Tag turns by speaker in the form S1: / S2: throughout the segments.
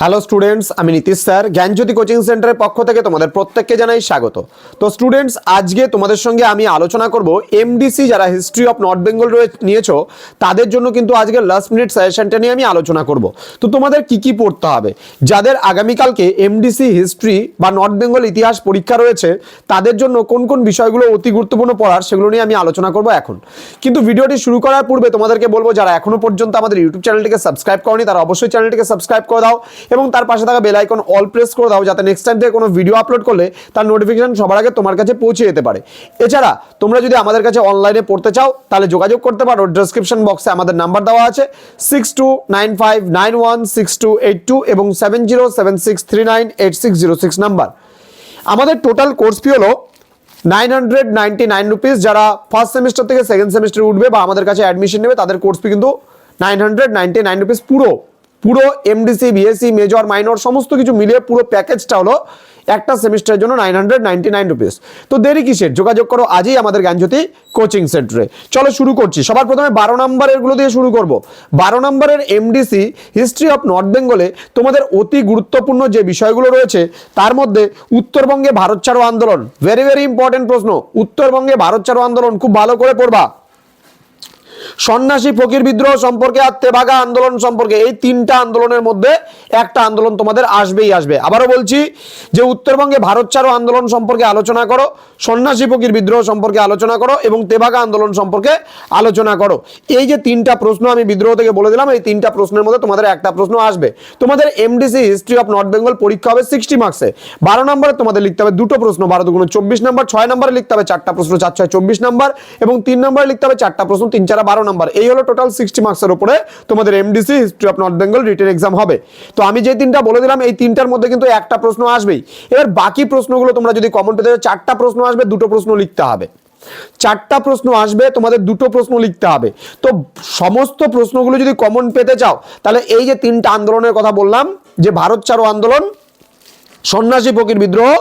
S1: Hello students আমি Nitish sir. জ্ঞানজ্যোতি coaching সেন্টারের পক্ষ থেকে তোমাদের প্রত্যেককে জানাই স্বাগত। তো স্টুডেন্টস আজকে তোমাদের সঙ্গে আমি আলোচনা করব এমডিসি যারা হিস্ট্রি অফ নর্থ বেঙ্গল নিয়েছো, তাদের জন্য কিন্তু আজকে লাস্ট মিনিট সাজেশনটা নিয়ে আমি আলোচনা করব। তো, তোমাদের কি কি পড়তে হবে? যাদের আগামীকালকে এমডিসি হিস্ট্রি বা নর্থ বেঙ্গল ইতিহাস পরীক্ষা রয়েছে, তাদের জন্য কোন কোন বিষয়গুলো অতি গুরুত্বপূর্ণ পড়ার সেগুলো নিয়ে আমি আলোচনা করব এখন। কিন্তু ভিডিওটি শুরু করার পূর্বে তোমাদেরকে বলব, যারা এখনও পর্যন্ত আমাদের ইউটিউব চ্যানেলটিকে সাবস্ক্রাইব করনি, তারা অবশ্যই চ্যানেলটিকে সাবস্ক্রাইব করে দাও এবং তার পাশে থাকা বেল আইকন অল প্রেস করে দাও, যাতে নেক্সট টাইম থেকে কোনো ভিডিও আপলোড করলে তার নোটিফিকেশন সবার আগে তোমার কাছে পৌঁছে যেতে পারে। এছাড়া, তোমরা যদি আমাদের কাছে অনলাইনে পড়তে চাও, তাহলে যোগাযোগ করতে পারো। ডেসক্রিপশন বক্সে আমাদের নাম্বার দেওয়া আছে six two nine five nine one six two eight two এবং seven zero seven six three nine eight six zero six number আমাদের টোটাল কোর্স ফি হলো nine hundred ninety nine rupees যারা first semester থেকে second সেমিস্টারে উঠবে বা আমাদের কাছে অ্যাডমিশন নেবে, তাদের কোর্স ফি কিন্তু nine hundred ninety nine rupees পুরো। পুরো এমডিসি বিএসসি মেজর মাইনর সমস্ত কিছু মিলিয়ে পুরো প্যাকেজটা হলো একটা সেমিস্টারের জন্য nine hundred ninety nine rupees তো দেরি কিসের? যোগাযোগ করো, আজই আমাদের জ্ঞানজ্যোতি কোচিং সেন্টারে চলো শুরু করছি। সবার প্রথমে বারো নম্বরেরগুলো দিয়ে শুরু করব। বারো নম্বরের এমডিসি হিস্ট্রি অফ নর্থ বেঙ্গলে তোমাদের অতি গুরুত্বপূর্ণ যে বিষয়গুলো রয়েছে, তার মধ্যে উত্তরবঙ্গে ভারত ছাড়ো আন্দোলন। ভেরি ভেরি ইম্পর্টেন্ট প্রশ্ন। উত্তরবঙ্গে ভারত ছাড়ো আন্দোলন, খুব ভালো করে পড়বা। সন্ন্যাসী ফকির বিদ্রোহ সম্পর্কে আর তেভাগা আন্দোলন সম্পর্কে, এই তিনটা আন্দোলনের মধ্যে একটা আন্দোলন তোমাদের আসবেই আসবে। আবারও বলছি যে উত্তরবঙ্গে ভারত ছাড়ো আন্দোলন সম্পর্কে আলোচনা করো, সন্ন্যাসী ফকির বিদ্রোহ সম্পর্কে আলোচনা করো এবং তেভাগা আন্দোলন সম্পর্কে আলোচনা করো। এই যে তিনটা প্রশ্ন আমি বিদ্রোহ থেকে বলে দিলাম, এই তিনটা প্রশ্নের মধ্যে তোমাদের একটা প্রশ্ন আসবে। তোমাদের MDC history of north Bengal পরীক্ষা হবে সিক্সটি মার্কসে বারো নম্বরে তোমাদের লিখতে হবে দুটো প্রশ্ন, বারো দুগুণ চব্বিশ নম্বর, ছয় নম্বরে লিখতে হবে চারটা প্রশ্ন, চার ছয় চব্বিশ নম্বর এবং তিন নম্বরে লিখতে হবে চারটা প্রশ্ন, তিন চারা বারো নম্বর এই হলো টোটাল সিক্সটি মার্কসের উপরে তোমাদের MDC history of north Bengal written exam হবে। তো আমি যে তিনটা বলে দিলাম, এই তিনটার মধ্যে কিন্তু একটা প্রশ্ন আসবেই। এবার বাকি প্রশ্নগুলো তোমরা যদি কমন পেতে চারটা প্রশ্ন আসবে, দুটো প্রশ্ন লিখতে হবে। চারটা প্রশ্ন আসবে, তোমাদের দুটো প্রশ্ন লিখতে হবে। তো সমস্ত প্রশ্নগুলো যদি কমন পেতে চাও, তাহলে এই যে তিনটা আন্দোলনের কথা বললাম, যে ভারত ছাড়ো আন্দোলন সন্ন্যাসী ফকির বিদ্রোহ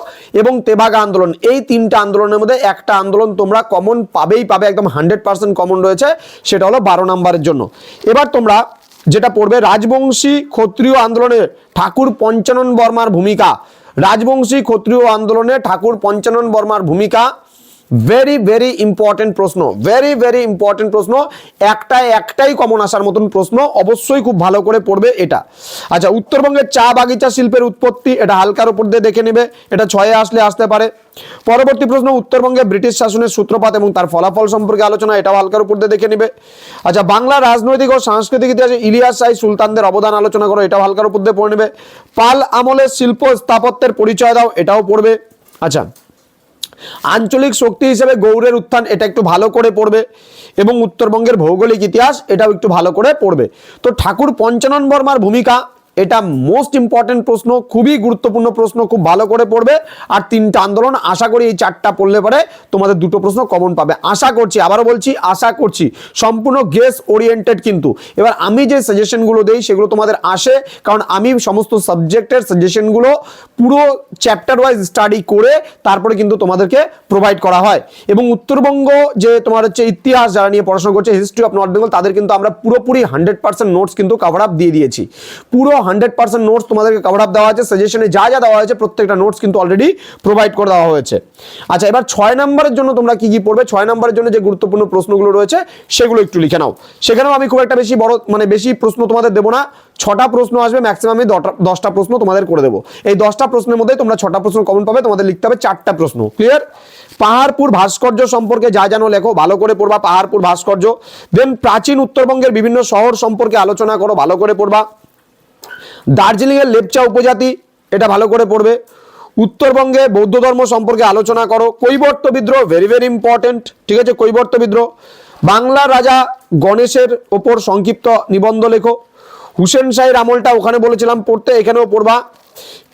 S1: এবং তেভাগা আন্দোলন। এই তিনটা আন্দোলনের মধ্যে একটা আন্দোলন তোমরা কমন পাবেই পাবে, একদম হান্ড্রেড পার্সেন্ট কমন রয়েছে, সেটা হলো বারো নম্বরের জন্য। এবার তোমরা যেটা পড়বে, রাজবংশী ক্ষত্রিয় আন্দোলনে ঠাকুর পঞ্চানন বর্মার ভূমিকা। রাজবংশী ক্ষত্রিয় আন্দোলনে ঠাকুর পঞ্চানন বর্মার ভূমিকা। ভেরি ভেরি ইম্পর্টেন্ট প্রশ্ন ভেরি ভেরি ইম্পর্টেন্ট প্রশ্ন একটাই একটাই কমন আসার মতন প্রশ্ন, অবশ্যই খুব ভালো করে পড়বে এটা। আচ্ছা উত্তরবঙ্গের চা বাগিচা শিল্পের উৎপত্তি, এটা হালকার উপর দিয়ে দেখে নেবে, এটা ছয়ে আসলে আসতে পারে। পরবর্তী প্রশ্ন, উত্তরবঙ্গে ব্রিটিশ শাসনের সূত্রপাত এবং তার ফলাফল সম্পর্কে আলোচনা, এটাও হালকার উপর দিয়ে দেখে নেবে। আচ্ছা বাংলা রাজনৈতিক ও সাংস্কৃতিক ইতিহাসে ইলিয়াস সাই সুলতানদের অবদান আলোচনা করো, এটাও হালকার উপর দিয়ে পড়ে নেবে। পাল আমলের শিল্প স্থাপত্যের পরিচয় দাও, এটাও পড়বে। আচ্ছা আঞ্চলিক শক্তি হিসেবে গৌড়ের উত্থান এটা একটু ভালো করে পড়বে এবং উত্তরবঙ্গের ভৌগোলিক ইতিহাস এটাও একটু ভালো করে পড়বে। তো ঠাকুর পঞ্চানন বর্মার ভূমিকা এটা মোস্ট ইম্পর্টেন্ট প্রশ্ন, খুবই গুরুত্বপূর্ণ প্রশ্ন, খুব ভালো করে পড়বে। আর তিনটা আন্দোলন, আশা করি এই চারটা পড়লে পরে তোমাদের দুটো প্রশ্ন কমন পাবে। আশা করছি, আবারও বলছি, আশা করছি, সম্পূর্ণ গেস ওরিয়েন্টেড কিন্তু। এবার আমি যে সাজেশনগুলো দেই, সেগুলো তোমাদের আসে, কারণ আমি সমস্ত সাবজেক্টের সাজেশনগুলো পুরো চ্যাপ্টার ওয়াইজ স্টাডি করে তারপরে কিন্তু তোমাদেরকে প্রোভাইড করা হয়। এবং উত্তরবঙ্গ যে তোমার হচ্ছে ইতিহাস, যারা নিয়ে পড়াশোনা করছে হিস্ট্রি অফ নর্থ বেঙ্গল তাদের কিন্তু আমরা পুরোপুরি হান্ড্রেড পার্সেন্ট নোটস কিন্তু কভার আপ দিয়ে দিয়েছি। পুরো হান্ড্রেড পার্সেন্ট নোটস তোমাদেরকে কভার আপ দেওয়া আছে সাজেশনে যা যা দেওয়া হয়েছে, প্রত্যেকটা নোটস কিন্তু অলরেডি প্রোভাইড করে দেওয়া হয়েছে। আচ্ছা এবার ছয় নম্বরের জন্য তোমরা কি কি পড়বে? ছয় নম্বরের জন্য যে গুরুত্বপূর্ণ প্রশ্নগুলো রয়েছে, সেগুলো একটু লিখে নাও। সেখানেও আমি খুব একটা বেশি বড় মানে বেশি প্রশ্ন তোমাদের দেবো না। ছটা প্রশ্ন আসবে ম্যাক্সিমাম আমি দশটা প্রশ্ন তোমাদের করে দেবো। এই দশটা প্রশ্নের মধ্যে তোমরা ছটা প্রশ্ন কমন পাবে, তোমাদের লিখতে হবে চারটা প্রশ্ন। ক্লিয়ার পাহাড়পুর ভাস্কর্য সম্পর্কে যা জানো লেখো, ভালো করে পড়বা পাহাড়পুর ভাস্কর্য। দেন প্রাচীন উত্তরবঙ্গের বিভিন্ন শহর সম্পর্কে আলোচনা করো, ভালো করে পড়বা। দার্জিলিংয়ের লেপচা উপজাতি, এটা ভালো করে পড়বে। উত্তরবঙ্গে বৌদ্ধ ধর্ম সম্পর্কে আলোচনা করো। কৈবর্ত বিদ্রোহ ভেরি ভেরি ইম্পর্টেন্ট ঠিক আছে? কৈবর্ত বিদ্রোহ। বাংলা রাজা গণেশের ওপর সংক্ষিপ্ত নিবন্ধ লেখো। হুসেন শাহের আমলটা ওখানে বলেছিলাম, পড়তে এখানেও পড়বা।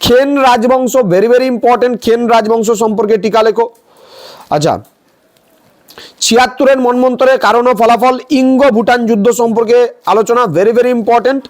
S1: খেন রাজবংশ ভেরি ভেরি ইম্পর্টেন্ট খেন রাজবংশ সম্পর্কে টিকা লেখো। আচ্ছা ছিয়াত্তরের মনমন্তরের কারণ ও ফলাফল ইঙ্গ ভুটান যুদ্ধ সম্পর্কে আলোচনা ভেরি ভেরি ইম্পর্টেন্ট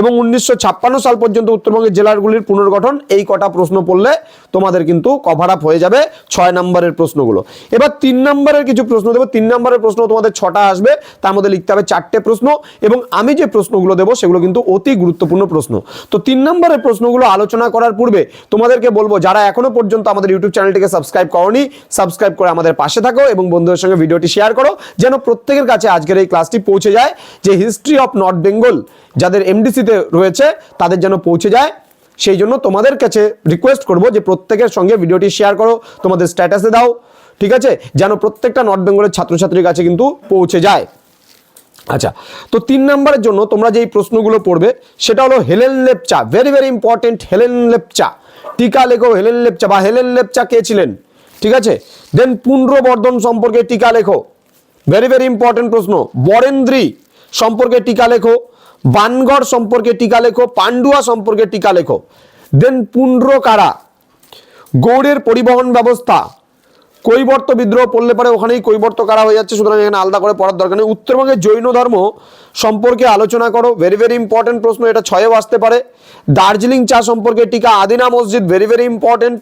S1: এবং উনিশশো ছাপ্পান্ন সাল পর্যন্ত উত্তরবঙ্গের জেলাগুলির পুনর্গঠন, এই কটা প্রশ্ন পড়লে তোমাদের কিন্তু কভার আপ হয়ে যাবে ছয় নম্বরের প্রশ্নগুলো। এবার তিন নম্বরের কিছু প্রশ্ন দেবো। তিন নম্বরের প্রশ্ন তোমাদের ছটা আসবে, তার মধ্যে লিখতে হবে চারটে প্রশ্ন এবং আমি যে প্রশ্নগুলো দেবো সেগুলো কিন্তু অতি গুরুত্বপূর্ণ প্রশ্ন। তো তিন নম্বরের প্রশ্নগুলো আলোচনা করার পূর্বে তোমাদেরকে বলব, যারা এখনও পর্যন্ত আমাদের ইউটিউব চ্যানেলটিকে সাবস্ক্রাইব করনি সাবস্ক্রাইব করে আমাদের পাশে থাকো এবং বন্ধুদের সঙ্গে ভিডিওটি শেয়ার করো, যেন প্রত্যেকের কাছে আজকের এই ক্লাসটি পৌঁছে যায়, যে হিস্ট্রি অফ নর্থ বেঙ্গল যাদের এমডিসিতে রয়েছে, তাদের যেন পৌঁছে যায়। সেই জন্য তোমাদের কাছে রিকোয়েস্ট করব যে প্রত্যেকের সঙ্গে ভিডিওটি শেয়ার করো, তোমাদের স্ট্যাটাসে দাও, ঠিক আছে? যেন প্রত্যেকটা নর্থ বেঙ্গলের ছাত্রছাত্রীর কাছে কিন্তু পৌঁছে যায়। আচ্ছা তো তিন নম্বরের জন্য তোমরা যেই প্রশ্নগুলো পড়বে, সেটা হলো Helen Lepcha very very important Helen Lepcha. টিকা লেখো হেলেন লেপচা, বা হেলেন লেপচা কে ছিলেন? ঠিক আছে? দেন পুনর্বর্ধন সম্পর্কে টিকা লেখো। ভেরি ভেরি ইম্পর্টেন্ট প্রশ্ন। বরেন্দ্রী সম্পর্কে টিকা লেখো। বানগড় সম্পর্কে টিকা লেখো। পান্ডুয়া সম্পর্কে টিকা লেখো। দেন পুনর কারা গৌড়ের পরিবহন ব্যবস্থা। কৈবর্ত বিদ্রোহ পড়লে পরে ওখানেই কৈবর্ত কারা হয়ে যাচ্ছে, সুতরাং এখানে আলাদা করে পড়ার দরকার নেই। উত্তরবঙ্গের জৈন ধর্ম সম্পর্কে আলোচনা করো। ভেরি ভেরি ইম্পর্টেন্ট প্রশ্ন, এটা ছয়েও আসতে পারে। দার্জিলিং চা সম্পর্কে টিকা আদিনা মসজিদ ভেরি ভেরি ইম্পর্টেন্ট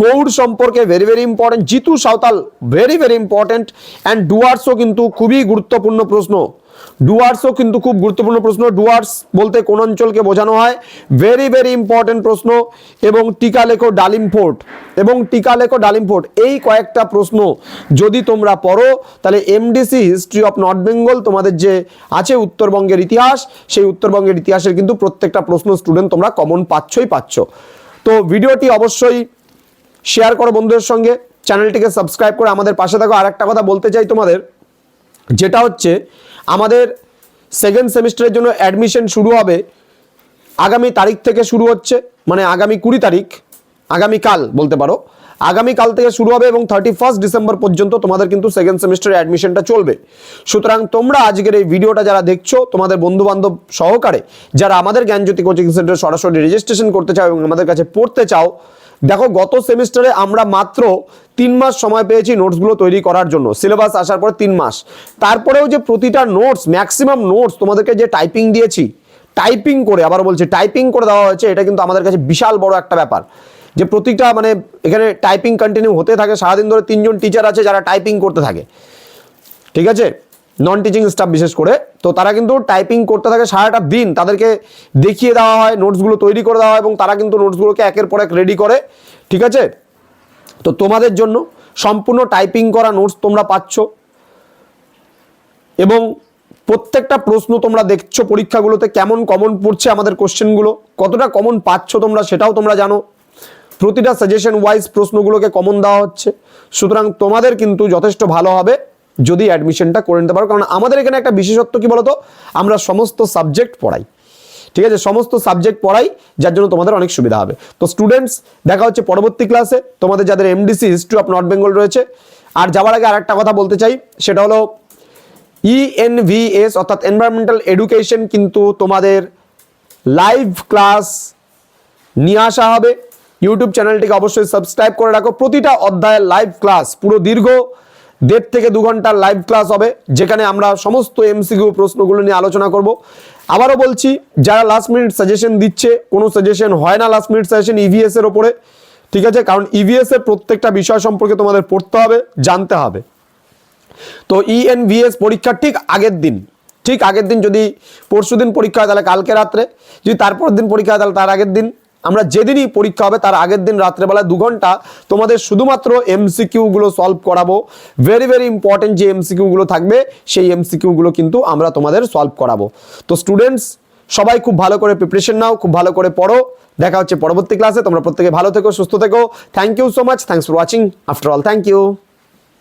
S1: গৌড় সম্পর্কে very very important Jitu Santhal very very important and ডুয়ার্সও কিন্তু খুবই গুরুত্বপূর্ণ প্রশ্ন। ডুয়ার্সও কিন্তু খুব গুরুত্বপূর্ণ প্রশ্ন। ডুয়ার্স বলতে কোন অঞ্চলকে বোঝানো হয়? ভেরি ভেরি ইম্পর্টেন্ট প্রশ্ন এবং টিকা লেখো ডালিম ফোর্ট এবং টিকা লেখো ডালিম ফোর্ট এই কয়েকটা প্রশ্ন যদি তোমরা পড়ো, তাহলে MDC history of north Bengal তোমাদের যে আছে উত্তরবঙ্গের ইতিহাস, সেই উত্তরবঙ্গের ইতিহাসের কিন্তু প্রত্যেকটা প্রশ্ন স্টুডেন্ট তোমরা কমন পাচ্ছই পাচ্ছ। তো ভিডিওটি অবশ্যই শেয়ার করো বন্ধুদের সঙ্গে। চ্যানেলটিকে সাবস্ক্রাইব করে আমাদের পাশে থাকো। আর একটা কথা বলতে চাই তোমাদের। যেটা হচ্ছে আমাদের সেকেন্ড সেমিস্টারের জন্য অ্যাডমিশন শুরু হবে আগামী তারিখ থেকে শুরু হচ্ছে মানে আগামী কুড়ি তারিখ আগামীকাল বলতে পারো। আগামীকাল থেকে শুরু হবে এবং থার্টি ফার্স্ট ডিসেম্বর পর্যন্ত তোমাদের কিন্তু সেকেন্ড সেমিস্টারের অ্যাডমিশনটা চলবে। সুতরাং তোমরা আজকের এই ভিডিওটা যারা দেখছ, তোমাদের বন্ধু বান্ধব সহকারে, যারা আমাদের জ্ঞানজ্যোতি কোচিং সেন্টারে সরাসরি রেজিস্ট্রেশন করতে চাও এবং আমাদের কাছে পড়তে চাও দেখো, গত সেমিস্টারে আমরা মাত্র তিন মাস সময় পেয়েছি নোটসগুলো তৈরি করার জন্য। সিলেবাস আসার পর তিন মাস। তারপরেও যে প্রতিটা নোটস, ম্যাক্সিমাম নোটস তোমাদেরকে যে টাইপিং দিয়েছি, টাইপিং করে, আবার বলছি টাইপিং করে দেওয়া হয়েছে, এটা কিন্তু আমাদের কাছে বিশাল বড় একটা ব্যাপার। যে প্রতিটা মানে এখানে টাইপিং কন্টিনিউ হতে থাকে, সারাদিন ধরে তিনজন টিচার আছে যারা টাইপিং করতে থাকে। ঠিক আছে? নন টিচিং স্টাফ বিশেষ করে, তো তারা কিন্তু টাইপিং করতে থাকে সারাটা দিন। তাদেরকে দেখিয়ে দেওয়া হয় নোটসগুলো তৈরি করে দেওয়া হয় এবং তারা কিন্তু নোটসগুলোকে একের পর এক রেডি করে, ঠিক আছে? তো তোমাদের জন্য সম্পূর্ণ টাইপিং করা নোটস তোমরা পাচ্ছ। এবং প্রত্যেকটা প্রশ্ন তোমরা দেখছ পরীক্ষাগুলোতে কেমন কমন পড়ছে আমাদের কোশ্চেনগুলো কতটা কমন পাচ্ছ তোমরা সেটাও তোমরা জানো। প্রতিটা সাজেশন ওয়াইজ প্রশ্নগুলোকে কমন দেওয়া হচ্ছে। সুতরাং তোমাদের কিন্তু যথেষ্ট ভালো হবে। যদি অ্যাডমিশনটা করে নিতে পারো। কারণ আমাদের এখানে একটা বিশেষত্ব কি বলতো? আমরা সমস্ত সাবজেক্ট পড়াই। ঠিক আছে? সমস্ত সাবজেক্ট পড়াই, যার জন্য তোমাদের অনেক সুবিধা হবে। তো স্টুডেন্টস দেখা হচ্ছে পরবর্তী ক্লাসে তোমাদের যাদের MDC history of north Bengal রয়েছে, আর যাওয়ার আগে আর একটা কথা বলতে চাই, সেটা হলো E ইএনভিএস অর্থাৎ এনভায়রনমেন্টাল এডুকেশন কিন্তু তোমাদের লাইভ ক্লাস নিয়ে আসা হবে। ইউটিউব চ্যানেলটিকে অবশ্যই সাবস্ক্রাইব করে রাখো। প্রতিটা অধ্যায়ের লাইভ ক্লাস পুরো দীর্ঘ। দেড় থেকে দু ঘণ্টার লাইভ ক্লাস হবে, যেখানে আমরা সমস্ত এমসিকিউ প্রশ্নগুলো নিয়ে আলোচনা করব। আবারও বলছি, যারা লাস্ট মিনিট সাজেশন দিচ্ছে, কোনো সাজেশন হয় না লাস্ট মিনিট সাজেশন ইভিএস এর ওপরে, ঠিক আছে? কারণ ইভিএস এর প্রত্যেকটা বিষয় সম্পর্কে তোমাদের পড়তে হবে, জানতে হবে। তো E ইএনভিএস পরীক্ষার ঠিক আগের দিন, ঠিক আগের দিন যদি পরশু দিন পরীক্ষা হয়, তাহলে কালকে রাত্রে, যদি তারপর দিন পরীক্ষা হয়, তাহলে তার আগের দিন। আমরা যেদিনই পরীক্ষা হবে, তার আগের দিন রাত্রেবেলা দু ঘণ্টা তোমাদের শুধুমাত্র এমসিকিউগুলো সলভ করাবো। ভেরি ভেরি ইম্পর্টেন্ট যে এমসিকিউগুলো থাকবে, সেই এমসিকিউগুলো কিন্তু আমরা তোমাদের সলভ করাবো। তো স্টুডেন্টস সবাই খুব ভালো করে প্রিপারেশন নাও, খুব ভালো করে পড়ো। দেখা হচ্ছে পরবর্তী ক্লাসে তোমরা প্রত্যেকে ভালো থেকো, সুস্থ থেকো। Thank you so much thanks for watching after all thank you